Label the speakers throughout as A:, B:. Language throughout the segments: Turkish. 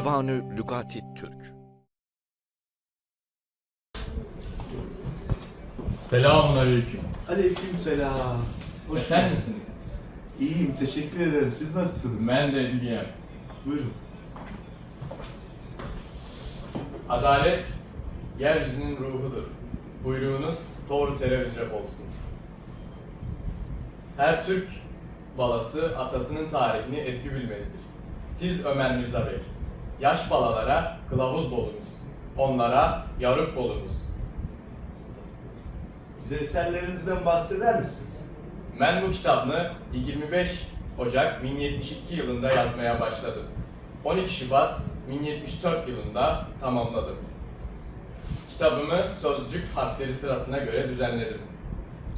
A: Divanı Lügati Türk
B: Selamun aleyküm.
C: Aleykümselam. Hoş
B: Sen
C: geldiniz.
B: misiniz?
C: İyiyim, teşekkür ederim. Siz nasılsınız?
B: Ben de İlgiyem.
C: Buyurun.
B: Adalet, yeryüzünün ruhudur. Buyruğunuz doğru televizyon olsun. Her Türk balası atasının tarihini etki bilmelidir. Siz Ömer Mirza Bey, yaş balalara kılavuz bolunuz. Onlara yarık bolunuz.
C: Bize eserlerinizden bahseder misiniz?
B: Ben bu kitabını 25 Ocak 1072 yılında yazmaya başladım. 12 Şubat 1074 yılında tamamladım. Kitabımı sözcük harfleri sırasına göre düzenledim.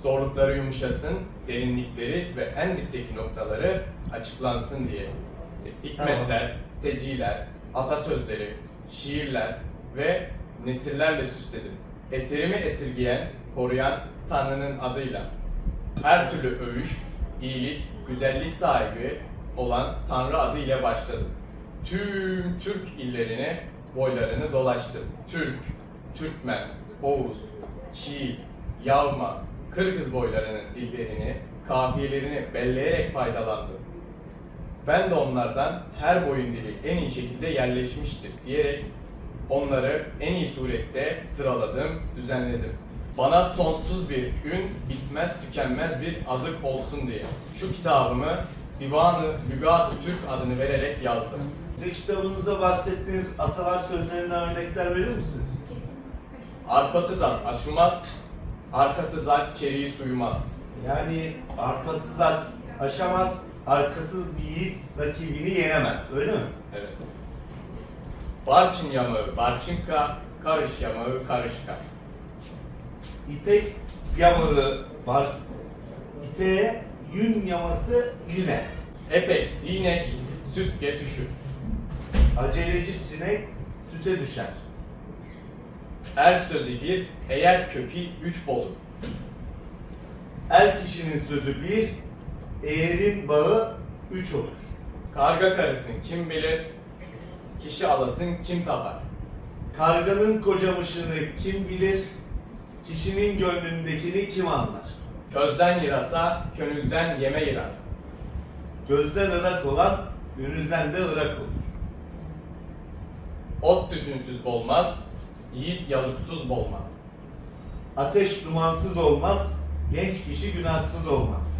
B: Zorlukları yumuşasın, derinlikleri ve en dipteki noktaları açıklansın diye. Hikmetler, seciler, atasözleri, şiirler ve nesirlerle süsledim. Eserimi esirgeyen, koruyan Tanrı'nın adıyla her türlü övüş, iyilik, güzellik sahibi olan Tanrı adı ile başladım. Tüm Türk illerini, boylarını dolaştım. Türk, Türkmen, Oğuz, Çiğ, Yavma, Kırgız boylarının dillerini, kafiyelerini belleyerek faydalandım. Ben de onlardan her boyun dili en iyi şekilde yerleşmiştir diyerek onları en iyi surette sıraladım, düzenledim. Bana sonsuz bir ün, bitmez tükenmez bir azık olsun diye şu kitabımı Divanı Lügat-ı Türk adını vererek yazdım.
C: Bize kitabınızda bahsettiğiniz atalar sözlerinden örnekler verir misiniz?
B: Arpasız at aşılmaz, arkasız at çeriği suyumaz.
C: Yani arkasız at aşamaz, arkasız yiğit rakibini yenemez. Öyle mi?
B: Evet. Barçın yamağı barçınka, karış yamağı karışka.
C: İpek yamağı var. İpeğe yün yaması yüne.
B: Epek sinek, süt getüşür.
C: Aceleci sinek süte düşer.
B: Er sözü bir, eğer kökü üç bolur.
C: Er kişinin sözü bir, eğerin bağı üç olur.
B: Karga karısın kim bilir, kişi alasın kim tapar.
C: Karganın kocamışını kim bilir, kişinin gönlündekini kim anlar?
B: Közden yırasa, gönülden yeme yırar.
C: Gözden ırak olan, gönülden de ırak olur.
B: Ot düzünsüz bolmaz, yiğit yazıksız bolmaz.
C: Ateş dumansız olmaz, genç kişi günahsız olmaz.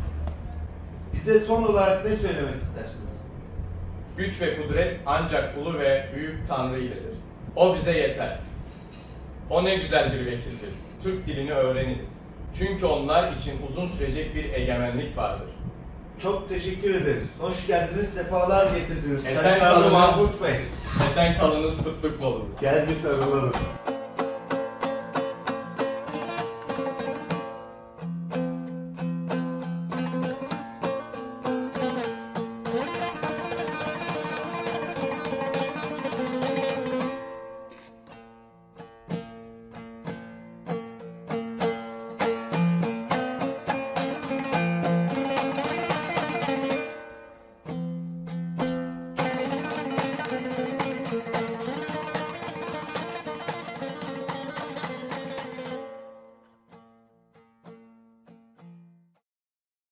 C: Bize son olarak ne söylemek istersiniz?
B: Güç ve kudret ancak ulu ve büyük Tanrı iledir. O bize yeter. O ne güzel bir vekildir. Türk dilini öğreniniz. Çünkü onlar için uzun sürecek bir egemenlik vardır.
C: Çok teşekkür ederiz. Hoş geldiniz, sefalar getirdiniz.
B: Esen kalınız.
C: Mahmut Bey.
B: Esen kalınız, kutlu olunuz.
C: Gel bir sarılalım.